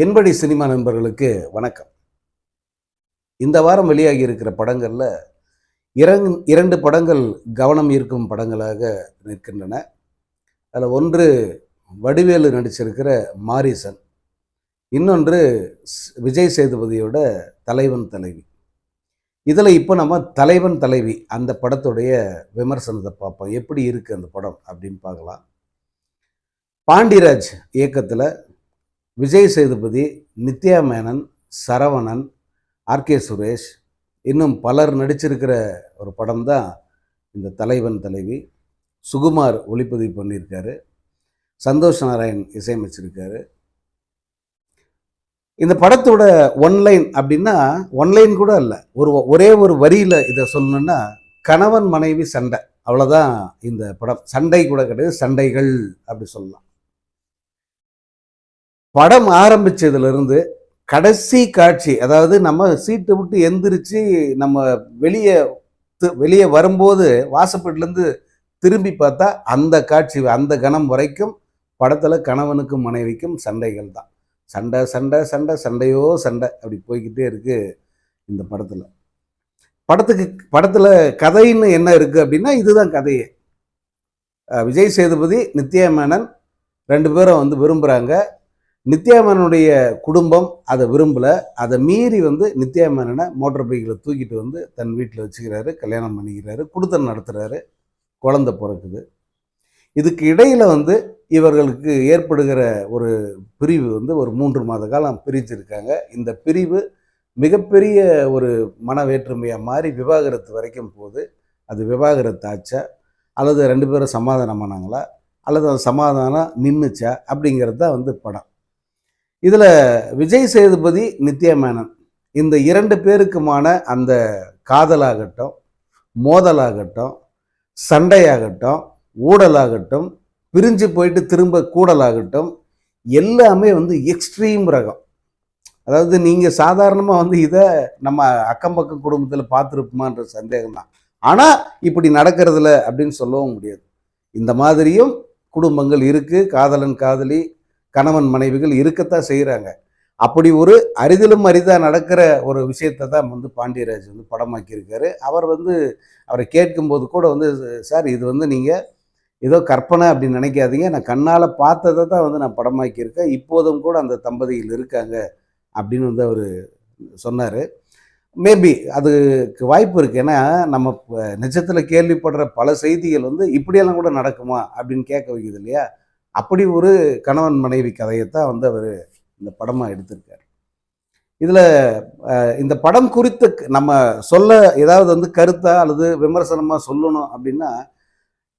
என்படி cinema நண்பர்களுக்கு வணக்கம். இந்த வாரம் வெளியாகி இருக்கிற படங்களில் இரங் இரண்டு படங்கள் கவனம் ஈர்க்கும் படங்களாக நிற்கின்றன. அதில் ஒன்று வடிவேலு நடிச்சிருக்கிற மாரிசன். இன்னொன்று விஜய் சேதுபதியோட தலைவன் தலைவி. இதில் இப்போ நம்ம தலைவன் தலைவி அந்த படத்துடைய விமர்சனத்தை பார்ப்போம். எப்படி இருக்குது அந்த படம் அப்படின்னு பார்க்கலாம். பாண்டிராஜ் இயக்கத்தில் விஜய் சேதுபதி நித்யா மேனன் சரவணன் ஆர்கே சுரேஷ் இன்னும் பலர் நடிச்சிருக்கிற ஒரு படம் தான் இந்த தலைவன் தலைவி. சுகுமார் ஒளிப்பதிவு பண்ணியிருக்காரு. சந்தோஷ் நாராயண் இசையமைச்சிருக்காரு. இந்த படத்தோட ஒன்லைன் அப்படின்னா ஒன்லைன் கூட இல்லை ஒரு ஒரே ஒரு வரியில் இதை சொல்லணும்னா கணவன் மனைவி சண்டை. அவ்வளோதான் இந்த படம். சண்டை கூட கிடையாது சண்டைகள் அப்படி சொல்லலாம். படம் ஆரம்பித்ததுலேருந்து கடைசி காட்சி அதாவது நம்ம சீட்டை விட்டு எந்திரிச்சு நம்ம வெளியே வெளியே வரும்போது வாசப்பட்டுலேருந்து திரும்பி பார்த்தா அந்த காட்சி அந்த கணம் வரைக்கும் படத்தில் கணவனுக்கும் மனைவிக்கும் சண்டைகள் தான். சண்டை சண்டை சண்டை சண்டையோ சண்டை அப்படி போய்க்கிட்டே இருக்குது இந்த படத்தில். படத்துக்கு படத்தில் கதைன்னு என்ன இருக்குது அப்படின்னா இதுதான் கதையே. விஜய் சேதுபதி நித்யா மேனன் ரெண்டு பேரும் வந்து விரும்புகிறாங்க நித்யாமேனுடைய குடும்பம் அதை விரும்பலை. அதை மீறி வந்து நித்யாமேனனை மோட்டர் மோட்டார் பைக்கில் தூக்கிட்டு வந்து தன் வீட்டில் வச்சுக்கிறாரு கல்யாணம் பண்ணிக்கிறாரு குடுத்தம் நடத்துகிறாரு குழந்தை பிறக்குது. இதுக்கு இடையில் வந்து இவர்களுக்கு ஏற்படுகிற ஒரு பிரிவு வந்து ஒரு மூன்று மாத காலம் பிரிச்சிருக்காங்க இந்த பிரிவு மிகப்பெரிய ஒரு மன வேற்றுமையாக மாறி விவாகரத்து வரைக்கும் போது அது விவாகரத்து ஆச்சா? அல்லது ரெண்டு பேரும் சமாதானமானாங்களா? அல்லது அது சமாதானம் நின்றுச்சா அப்படிங்கிறது தான் வந்து படம். இதில் விஜய் சேதுபதி நித்யா மேனன். இந்த இரண்டு பேருக்குமான அந்த காதலாகட்டும் மோதலாகட்டும் சண்டையாகட்டும் ஊடலாகட்டும் பிரிஞ்சு போயிட்டு திரும்ப கூடலாகட்டும் எல்லாமே வந்து எக்ஸ்ட்ரீம் ரகம். அதாவது நீங்கள் சாதாரணமாக வந்து இதை நம்ம அக்கம் பக்கம் குடும்பத்தில் பார்த்துருப்போமான்ற சந்தேகம் தான் ஆனால் இப்படி நடக்கிறதுல அப்படின்னு சொல்லவும் முடியாது. இந்த மாதிரியும் குடும்பங்கள் இருக்குது காதலன் காதலி கணவன் மனைவிகள் இருக்கத்தான் செய்கிறாங்க அப்படி ஒரு அரிதிலும் அரிதாக நடக்கிற ஒரு விஷயத்தை தான் வந்து பாண்டியராஜ் வந்து படமாக்கியிருக்காரு. அவர் வந்து அவரை கேட்கும்போது கூட வந்து சார் இது வந்து நீங்கள் ஏதோ கற்பனை அப்படின்னு நினைக்காதீங்க. நான் கண்ணால் பார்த்ததை தான் வந்து நான் படமாக்கியிருக்கேன். இப்போதும் கூட அந்த தம்பதியில் இருக்காங்க. அப்படின்னு வந்து அவர் சொன்னார். மேபி அதுக்கு வாய்ப்பு இருக்குது ஏன்னா நம்ம நிஜத்தில் கேள்விப்படுற பல செய்திகள் வந்து இப்படியெல்லாம் கூட நடக்குமா அப்படின்னு கேட்க வைக்குது இல்லையா? அப்படி ஒரு கணவன் மனைவி கதையைத்தான் வந்து அவர் இந்த படமாக எடுத்திருக்கார். இதில் இந்த படம் குறித்து நம்ம சொல்ல ஏதாவது வந்து கருத்தா அல்லது விமர்சனமாக சொல்லணும் அப்படின்னா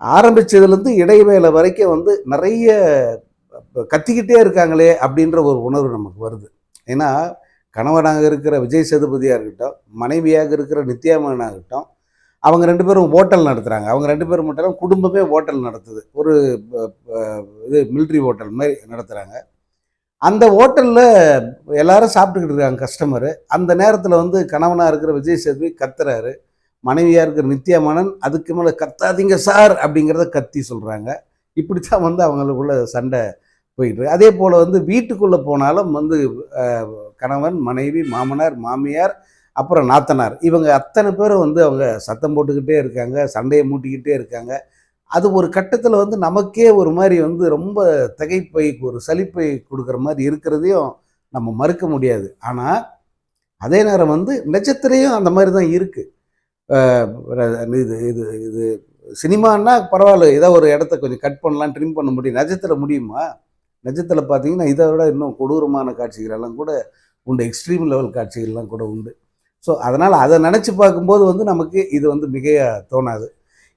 ஆரம்பிச்சதுலேருந்து இடைவேளை வரைக்கும் வந்து நிறைய கத்திக்கிட்டே இருக்காங்களே அப்படின்ற ஒரு உணர்வு நமக்கு வருது. ஏன்னா கணவனாக இருக்கிற விஜய் சேதுபதியாக இருக்கட்டும் மனைவியாக இருக்கிற நித்யாமனாகட்டும் அவங்க ரெண்டு பேரும் ஹோட்டல் நடத்துகிறாங்க அவங்க ரெண்டு பேரும் மட்டும் குடும்பமே ஹோட்டல் நடத்துது. ஒரு இது மிலிட்ரி ஹோட்டல் மாதிரி நடத்துகிறாங்க அந்த ஹோட்டலில் எல்லாரும் சாப்பிட்டுக்கிட்டு இருக்காங்க கஸ்டமரு அந்த நேரத்தில் வந்து கணவனாக இருக்கிற விஜய் சேதுபதி கத்துறாரு. மனைவியாக இருக்கிற நித்யாமனன் அதுக்கு மேலே கத்தாதீங்க சார் அப்படிங்கிறத கத்தி சொல்கிறாங்க இப்படி தான் வந்து அவங்களுக்குள்ள சண்டை போயிட்டு அதே போல் வந்து வீட்டுக்குள்ளே போனாலும் வந்து கணவன் மனைவி மாமனார் மாமியார் அப்புறம் நாத்தனார். இவங்க அத்தனை பேரும் வந்து அவங்க சத்தம் போட்டுக்கிட்டே இருக்காங்க சண்டையை மூட்டிக்கிட்டே இருக்காங்க. அது ஒரு கட்டத்தில் வந்து நமக்கே ஒரு மாதிரி வந்து ரொம்ப திகைப்பை ஒரு சலிப்பை கொடுக்குற மாதிரி இருக்கிறதையும் நம்ம மறுக்க முடியாது. ஆனால் அதே நேரம் வந்து நட்சத்திரையும் அந்த மாதிரி தான் இருக்குது இது இது இது சினிமான்னா பரவாயில்ல ஏதோ ஒரு இடத்த கொஞ்சம் கட் பண்ணலாம் ட்ரிம் பண்ண முடியும். நட்சத்திரம் முடியுமா? நிஜத்தில் பார்த்தீங்கன்னா இதை விட இன்னும் கொடூரமான காட்சிகள் எல்லாம் கூட உண்டு எக்ஸ்ட்ரீம் லெவல் காட்சிகள்லாம் கூட உண்டு. ஸோ அதனால் அதை நினச்சி பார்க்கும்போது வந்து நமக்கு இது வந்து மிக தோணாது.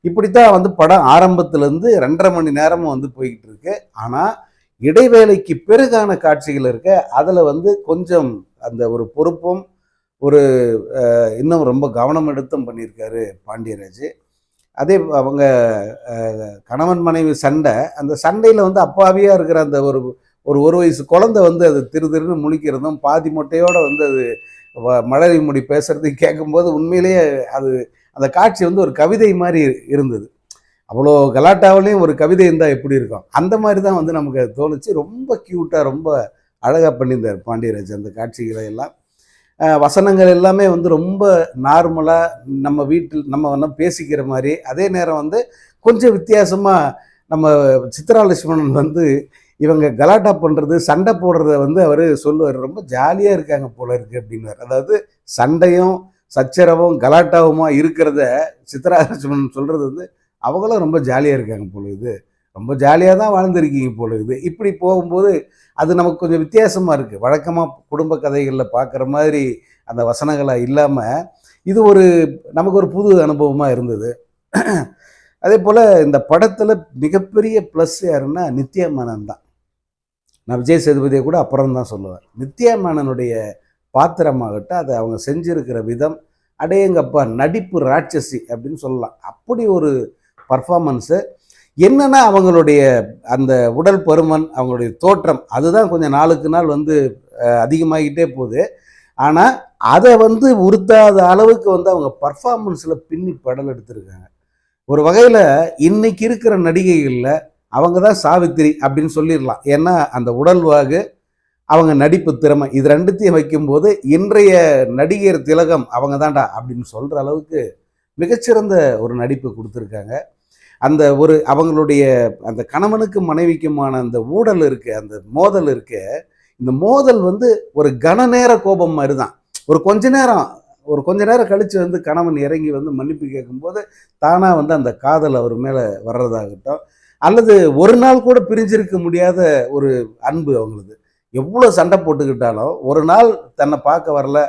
இப்படித்தான் வந்து படம் ஆரம்பத்துலேருந்து ரெண்டரை மணி நேரமும் வந்து போய்கிட்டு இருக்கு ஆனால் இடைவேளைக்கு பிறகான காட்சிகள் இருக்க அதில் வந்து கொஞ்சம் அந்த ஒரு பொறுப்பும் ஒரு இன்னும் ரொம்ப கவனம் எடுத்தும் பண்ணியிருக்காரு பாண்டியராஜ். அதே அவங்க கணவன் மனைவி சண்டை அந்த சண்டையில் வந்து அப்பாவியாக இருக்கிற அந்த ஒரு ஒரு ஒரு வயசு குழந்தை வந்து அது திரு திருன்னு முழிக்கிறதும் பாதி மொட்டையோடு வந்து அது வ- மழலை மொழி பேசுறது கேட்கும்போது உண்மையிலேயே அது அந்த காட்சி வந்து ஒரு கவிதை மாதிரி இருந்தது. அவ்வளோ கலாட்டாவிலையும் ஒரு கவிதை இருந்தால் எப்படி இருக்கும்? அந்த மாதிரி தான் வந்து நமக்கு அது தோணுச்சு. ரொம்ப க்யூட்டாக ரொம்ப அழகாக பண்ணியிருந்தார் பாண்டியராஜ் அந்த காட்சிகளை எல்லாம். வசனங்கள் எல்லாமே வந்து ரொம்ப நார்மலாக நம்ம வீட்டில் நம்ம வந்து பேசிக்கிற மாதிரி. அதே நேரம் வந்து கொஞ்சம் வித்தியாசமாக நம்ம சித்ரா லட்சுமணன் வந்து இவங்க கலாட்டா பண்ணுறது சண்டை போடுறத வந்து அவர் சொல்லுவார். ரொம்ப ஜாலியாக இருக்காங்க போல இருக்கு அப்படின்னு அதாவது சண்டையும் சச்சரவும் கலாட்டாவுமா இருக்கிறத சித்ரா சொல்கிறது வந்து அவங்களும் ரொம்ப ஜாலியாக இருக்காங்க போல இது. ரொம்ப ஜாலியாக தான் வாழ்ந்துருக்கீங்க போல இது. இப்படி போகும்போது அது நமக்கு கொஞ்சம் வித்தியாசமாக இருக்குது வழக்கமாக குடும்ப கதைகளில் பார்க்குற மாதிரி அந்த வசனங்களாக இல்லாமல் இது ஒரு நமக்கு ஒரு புது அனுபவமாக இருந்தது. அதே போல் இந்த படத்தில் மிகப்பெரிய ப்ளஸ் யாருன்னா நித்யா மேனன் தான். நான் விஜய் சேதுபதியை கூட அப்புறம் தான் சொல்லுவேன். நித்யா மேனனுடைய பாத்திரமாகட்டும் அதை அவங்க செஞ்சிருக்கிற விதம் அடேங்கப்பா நடிப்பு ராட்சசி அப்படின்னு சொல்லலாம். அப்படி ஒரு பர்ஃபார்மன்ஸு என்னென்னா அவங்களுடைய அந்த உடல் பருமன் அவங்களுடைய தோற்றம் அதுதான் கொஞ்சம் நாளுக்கு நாள் வந்து அதிகமாகிட்டே போகுது. ஆனால் அதை வந்து உறுத்தாத அளவுக்கு வந்து அவங்க பர்ஃபார்மன்ஸில் பின்னி படல் எடுத்திருக்காங்க. ஒரு வகையில் இன்னைக்கு இருக்கிற நடிகைகளில் அவங்க தான் சாவித்திரி அப்படின்னு சொல்லிடலாம். ஏன்னா அந்த உடல்வாகு அவங்க நடிப்பு திறமை இது ரெண்டுத்தையும் வைக்கும்போது இன்றைய நடிகர் திலகம் அவங்க தான்டா அப்படின்னு சொல்கிற அளவுக்கு மிகச்சிறந்த ஒரு நடிப்பு கொடுத்துருக்காங்க. அந்த ஒரு அவங்களுடைய அந்த கணவனுக்கும் மனைவிக்குமான அந்த ஊடல் இருக்கு அந்த மோதல் இருக்கு. இந்த மோதல் வந்து ஒரு கன நேர கோபம் மாதிரி தான் ஒரு கொஞ்ச நேரம் ஒரு கொஞ்ச நேரம் கழித்து வந்து கணவன் இறங்கி வந்து மன்னிப்பு கேட்கும்போது தானாக வந்து அந்த காதல் அவர் மேலே வர்றதாகட்டும் அல்லது ஒரு நாள் கூட பிரிஞ்சிருக்க முடியாத ஒரு அன்பு அவங்களது. எவ்வளோ சண்டை போட்டுக்கிட்டாலும் ஒரு நாள் தன்னை பார்க்க வரல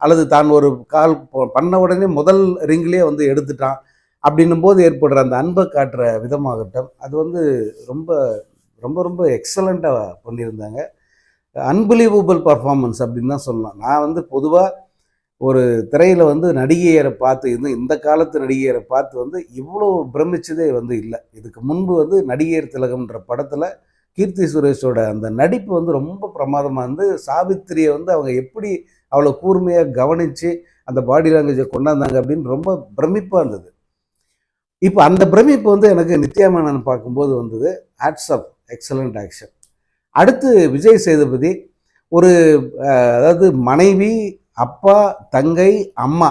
அல்லது தான் ஒரு கால் பண்ண உடனே முதல் ரிங்லேயே வந்து எடுத்துட்டான் அப்படின்னும் போது ஏற்படுற அந்த அன்பை காட்டுற விதமாகட்டும் அது வந்து ரொம்ப ரொம்ப ரொம்ப எக்ஸலண்ட்டாக பண்ணியிருந்தாங்க. அன்பிலீவபிள் பர்ஃபார்மன்ஸ் அப்படின்னு தான் சொல்லலாம். நான் வந்து பொதுவாக ஒரு திரையில் வந்து நடிகையரை பார்த்து இன்னும் இந்த காலத்து நடிகையரை பார்த்து வந்து இவ்வளோ பிரமிச்சதே வந்து இல்லை. இதுக்கு முன்பு வந்து நடிகையர் திலகம்ன்ற படத்தில் கீர்த்தி சுரேஷோட அந்த நடிப்பு வந்து ரொம்ப பிரமாதமாக இருந்து சாவித்திரியை வந்து அவங்க எப்படி அவ்வளோ கூர்மையாக கவனித்து அந்த பாடி லாங்குவேஜை கொண்டாந்தாங்க அப்படின்னு ரொம்ப பிரமிப்பாக இருந்தது. இப்போ அந்த பிரமிப்பு வந்து எனக்கு நித்யா மேனன் பார்க்கும்போது வந்தது. ஆட்ஸ்அப் எக்ஸலண்ட் ஆக்ஷன் அடுத்து விஜய் சேதுபதி ஒரு அதாவது மனைவி அப்பா தங்கை அம்மா.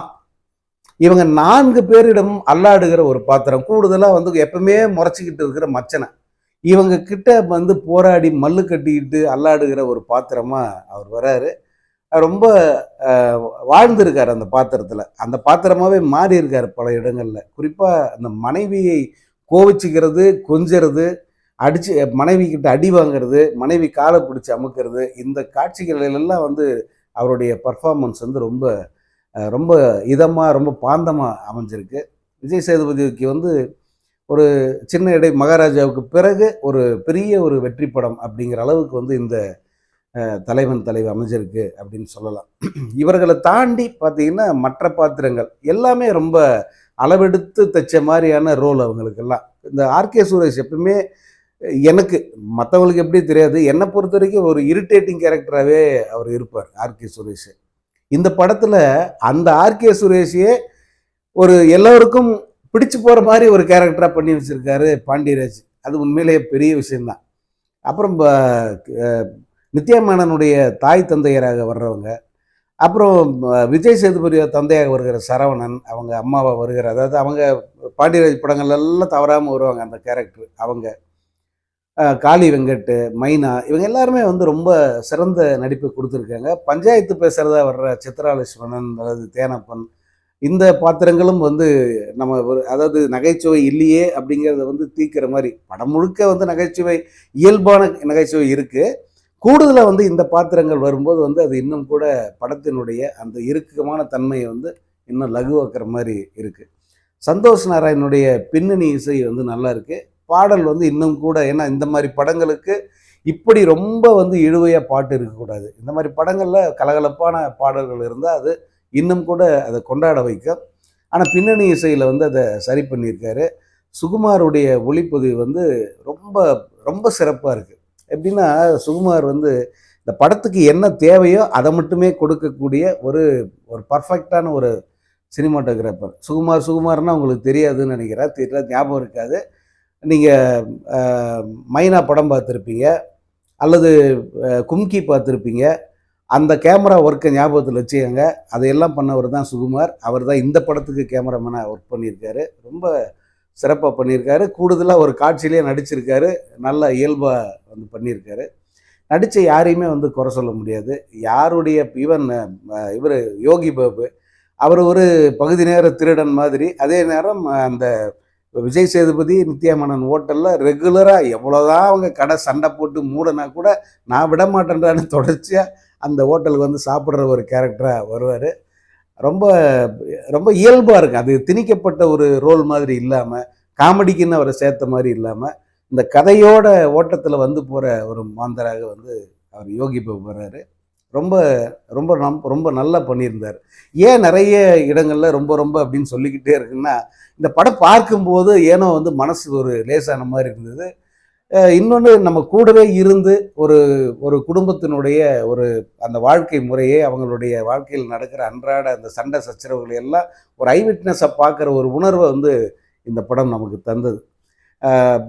இவங்க நான்கு பேரிடம் அல்லாடுகிற ஒரு பாத்திரம். கூடுதலாக வந்து எப்பவுமே முறைச்சிக்கிட்டு இருக்கிற மச்சனை. இவங்க கிட்ட வந்து போராடி மல்லு கட்டிக்கிட்டு அல்லாடுகிற ஒரு பாத்திரமா அவர் வராரு. ரொம்ப அஹ், வாழ்ந்திருக்காரு அந்த பாத்திரத்தில். அந்த பாத்திரமாவே மாறி இருக்கார் பல இடங்களில். குறிப்பாக அந்த மனைவியை கோவிச்சுக்கிறது கொஞ்சிறது அடிச்சு மனைவி கிட்ட அடி வாங்குறது மனைவி காலை பிடிச்சி அமுக்கிறது இந்த காட்சிகள் எல்லாம் வந்து அவருடைய பர்ஃபார்மன்ஸ் வந்து ரொம்ப ரொம்ப இதமாக ரொம்ப பாந்தமாக அமைஞ்சிருக்கு. விஜய் சேதுபதிக்கு வந்து ஒரு சின்ன இடை மகாராஜாவுக்கு பிறகு ஒரு பெரிய ஒரு வெற்றி படம் அப்படிங்கிற அளவுக்கு வந்து இந்த தலைவன் தலைவி அமைஞ்சிருக்கு அப்படின்னு சொல்லலாம். இவர்களை தாண்டி பார்த்தீங்கன்னா மற்ற பாத்திரங்கள் எல்லாமே ரொம்ப அளவெடுத்து தைச்ச மாதிரியான ரோல் அவங்களுக்கெல்லாம். இந்த ஆர்கே சுரேஷ் எப்பவுமே எனக்கு மற்றவங்களுக்கு எப்படி தெரியாது என்னை பொறுத்த வரைக்கும் ஒரு இரிட்டேட்டிங் கேரக்டராகவே அவர் இருப்பார் ஆர்கே சுரேஷ். இந்த படத்தில் அந்த ஆர்கே சுரேஷையே ஒரு எல்லோருக்கும் பிடிச்சு போகிற மாதிரி ஒரு கேரக்டராக பண்ணி வச்சுருக்காரு பாண்டியராஜ். அது உண்மையிலேயே பெரிய விஷயம்தான். அப்புறம் நித்யாமேனனுடைய நித்யா தாய் தந்தையராக வர்றவங்க அப்புறம் விஜய் சேதுபதி தந்தையாக வருகிற சரவணன் அவங்க அம்மாவை வருகிற அதாவது அவங்க பாண்டியராஜ் படங்கள் எல்லாம் தவறாமல் வருவாங்க அந்த கேரக்டர் அவங்க. காளி வெங்கட் மைனா இவங்க எல்லாருமே வந்து ரொம்ப சிறந்த நடிப்பு கொடுத்துருக்காங்க. பஞ்சாயத்து பேசுகிறதா வர்ற சித்ராலட்சுமணன் அதாவது தேனப்பன் இந்த பாத்திரங்களும் வந்து நம்ம ஒரு அதாவது நகைச்சுவை இல்லையே அப்படிங்கிறத வந்து தீக்கிற மாதிரி படம் முழுக்க வந்து நகைச்சுவை இயல்பான நகைச்சுவை இருக்குது கூடுதலாக வந்து இந்த பாத்திரங்கள் வரும்போது வந்து அது இன்னும் கூட படத்தினுடைய அந்த இறுக்கமான தன்மையை வந்து இன்னும் லகுவாக்குற மாதிரி இருக்குது சந்தோஷ் நாராயணனுடைய பின்னணி இசை வந்து நல்லா இருக்குது பாடல் வந்து இன்னும் கூட ஏன்னா இந்த மாதிரி படங்களுக்கு இப்படி ரொம்ப வந்து இழுவையாக பாட்டு இருக்கக்கூடாது. இந்த மாதிரி படங்களில் கலகலப்பான பாடல்கள் இருந்தால் அது இன்னும் கூட அதை கொண்டாட வைக்கும். ஆனால் பின்னணி இசையில் வந்து அதை சரி பண்ணியிருக்காரு. சுகுமாருடைய ஒளிப்பதிவு வந்து ரொம்ப ரொம்ப சிறப்பாக இருக்குது எப்படின்னா சுகுமார் வந்து இந்த படத்துக்கு என்ன தேவையோ அதை மட்டுமே கொடுக்கக்கூடிய ஒரு ஒரு பர்ஃபெக்டான ஒரு சினிமாட்டோகிராஃபர். சுகுமார் சுகுமார்னா உங்களுக்கு தெரியாதுன்னு நினைக்கிறேன். தெரியல ஞாபகம் இருக்காது. நீங்கள் மைனா படம் பார்த்துருப்பீங்க. அல்லது கும்கி பார்த்துருப்பீங்க. அந்த கேமரா ஒர்க்கை ஞாபகத்தில் வச்சுக்கோங்க. அதையெல்லாம் பண்ணவர் தான் சுகுமார். அவர் தான் இந்த படத்துக்கு கேமராமேனாக ஒர்க் பண்ணியிருக்காரு. ரொம்ப சிறப்பாக பண்ணியிருக்காரு. கூடுதலாக ஒரு காட்சியிலே நடிச்சிருக்காரு. நல்ல இயல்பாக வந்து பண்ணியிருக்காரு. நடித்த யாரையுமே வந்து குறை சொல்ல முடியாது. யாருடைய ஈவன் இவர் யோகி பாபு. அவர் ஒரு பகுதி நேர திருடன் மாதிரி. அதே நேரம் அந்த இப்போ விஜய் சேதுபதி நித்யாமணன் ஹோட்டலில் ரெகுலராக எவ்வளோதான் அவங்க கடை சண்டை போட்டு மூடனா கூட நான் விட மாட்டேன்றான்னு தொடர்ச்சியாக அந்த ஹோட்டலுக்கு வந்து சாப்பிட்ற ஒரு கேரக்டராக வருவார். ரொம்ப ரொம்ப இயல்பாக இருக்கும் அது திணிக்கப்பட்ட ஒரு ரோல் மாதிரி இல்லாமல் காமெடிக்குன்னு அவரை சேர்த்த மாதிரி இல்லாமல் இந்த கதையோட ஓட்டத்தில் வந்து போகிற ஒரு மாந்தராக வந்து அவர் யோகி பாபு வர்றாரு ரொம்ப ரொம்ப நம் ரொம்ப நல்லா பண்ணியிருந்தார். ஏன் நிறைய இடங்களில் ரொம்ப ரொம்ப அப்படின்னு சொல்லிக்கிட்டே இருக்குன்னா இந்த படம் பார்க்கும்போது ஏனோ வந்து மனசு ஒரு லேசான மாதிரி இருந்தது. இன்னொன்று நம்ம கூடவே இருந்து ஒரு ஒரு குடும்பத்தினுடைய ஒரு அந்த வாழ்க்கை முறையே அவங்களுடைய வாழ்க்கையில் நடக்கிற அன்றாட அந்த சண்டை சச்சரவுகளை எல்லாம் ஒரு ஐவிட்னஸை பார்க்குற ஒரு உணர்வை வந்து இந்த படம் நமக்கு தந்தது. அஹ்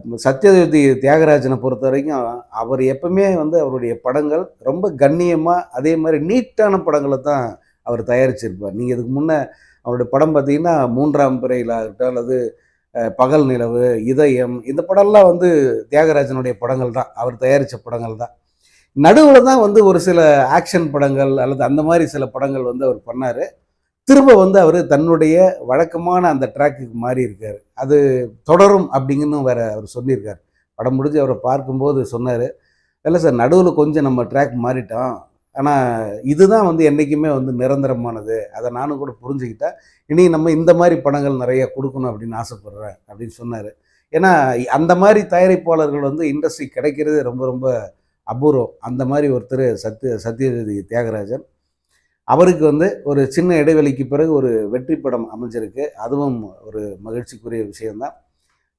தியாகராஜனை பொறுத்த வரைக்கும் அவர் எப்பவுமே வந்து அவருடைய படங்கள் ரொம்ப கண்ணியமாக அதே மாதிரி நீட்டான படங்களை தான் அவர் தயாரிச்சிருப்பார். நீங்கள் இதுக்கு முன்னே அவருடைய படம் பார்த்தீங்கன்னா மூன்றாம் பிறையில் ஆகட்டும் அல்லது பகல் நிலவு இதயம் இந்த படம்லாம் வந்து தியாகராஜனுடைய படங்கள் தான். அவர் தயாரித்த படங்கள் தான். நடுவில் தான் வந்து ஒரு சில ஆக்ஷன் படங்கள் அல்லது அந்த மாதிரி சில படங்கள் வந்து அவர் பண்ணார். திரும்ப வந்து அவர் தன்னுடைய வழக்கமான அந்த ட்ராக்குக்கு மாறி இருக்கார் அது தொடரும் அப்படிங்கன்னு வேற அவர் சொல்லியிருக்கார். படம் முடிஞ்சு அவரை பார்க்கும்போது சொன்னார் இல்லை சார் நடுவில் கொஞ்சம் நம்ம ட்ராக் மாறிட்டோம். ஆனால் இதுதான் வந்து என்றைக்குமே வந்து நிரந்தரமானது. அதை நானும் கூட புரிஞ்சுக்கிட்டேன். இனி நம்ம இந்த மாதிரி படங்கள் நிறைய கொடுக்கணும் அப்படின்னு ஆசைப்பட்றேன் அப்படின்னு சொன்னார். ஏன்னா அந்த மாதிரி தயாரிப்பாளர்கள் வந்து இண்டஸ்ட்ரி கிடைக்கிறதே ரொம்ப ரொம்ப அபூர்வம். அந்த மாதிரி ஒருத்தர் சத்ய சத்யஜோதி தியாகராஜன். அவருக்கு வந்து ஒரு சின்ன இடைவெளிக்கு பிறகு ஒரு வெற்றி படம் அமைஞ்சிருக்கு. அதுவும் ஒரு மகிழ்ச்சிக்குரிய விஷயம்தான்.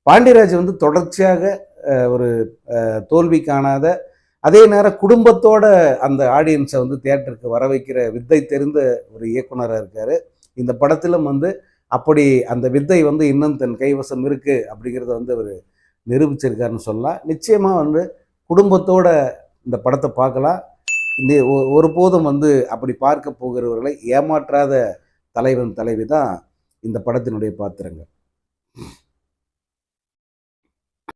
பாண்டியராஜ் வந்து தொடர்ச்சியாக ஒரு தோல்வி காணாத அதே நேரம் குடும்பத்தோட அந்த ஆடியன்ஸை வந்து தியேட்டருக்கு வர வைக்கிற வித்தை தெரிந்த ஒரு இயக்குனராக இருக்கார். இந்த படத்திலும் வந்து அப்படி அந்த வித்தை வந்து இன்னும் தன் கைவசம் இருக்கு அப்படிங்கிறத வந்து அவர் நிரூபிச்சிருக்காருன்னு சொல்லலாம். நிச்சயமாக வந்து குடும்பத்தோட இந்த படத்தை பார்க்கலாம். இந்த ஒருபோதும் வந்து அப்படி பார்க்க போகிறவர்களை ஏமாற்றாத தலைவன் தலைவி தான் இந்த படத்தினுடைய பாத்திரங்கள்.